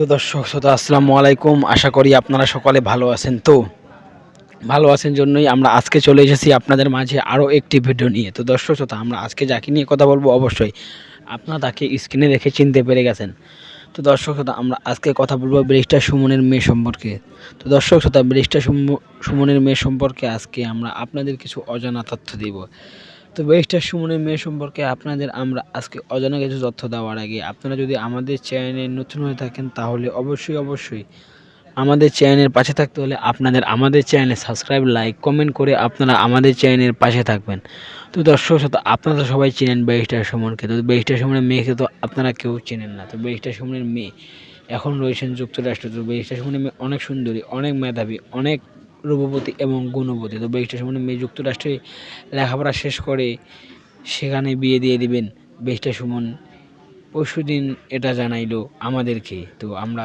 দর্শক, শ্রোতা, আসসালামু আলাইকুম। আশা করি আপনারা সকলে ভালো আছেন তো? ভালো আছেন জন্যই আমরা আজকে চলে এসেছি আপনাদের মাঝে আরও একটি ভিডিও নিয়ে। তো দর্শক, শ্রোতা, আমরা আজকে যাকে নিয়ে কথা বলব অবশ্যই আপনারা তাকে স্ক্রিনে দেখে চিনতে পেরে গেছেন। তো দর্শক, শ্রোতা, আমরা আজকে কথা বলব ব্রিজটা সুমনের মেয়ে সম্পর্কে। তো দর্শক, শ্রোতা ব্রিজটা সুমনের মেয়ে সম্পর্কে আজকে আমরা আপনাদের কিছু অজানা তথ্য দিব। তো ব্যারিস্টার সুমনের মেয়ে সম্পর্কে আপনাদের আমরা আজকে অজানা কিছু তথ্য দেওয়ার আগে আপনারা যদি আমাদের চ্যানেলে নতুন হয়ে থাকেন তাহলে অবশ্যই অবশ্যই আমাদের চ্যানেলের পাশে থাকতে হলে আপনাদের আমাদের চ্যানেলে সাবস্ক্রাইব, লাইক, কমেন্ট করে আপনারা আমাদের চ্যানেলের পাশে থাকবেন। তো দর্শক সাথে আপনারা সবাই চেনেন ব্যারিস্টার সুমনকে। তো ব্যারিস্টার সুমনের মেয়েকে তো আপনারা কেউ চেনেন না। তো ব্যারিস্টার সুমনের মেয়ে এখন রয়েছেন যুক্তরাষ্ট্র। তো ব্যারিস্টার সুমনের মেয়ে অনেক সুন্দরী, অনেক মেধাবী, অনেক রূপবতী এবং গুণবতী। তো ব্যারিস্টার সময় মেয়ে যুক্তরাষ্ট্রে লেখাপড়া শেষ করে সেখানে বিয়ে দিয়ে দিবেন। বেশটা সুমন পরশু দিন এটা জানাইলো আমাদেরকে। তো আমরা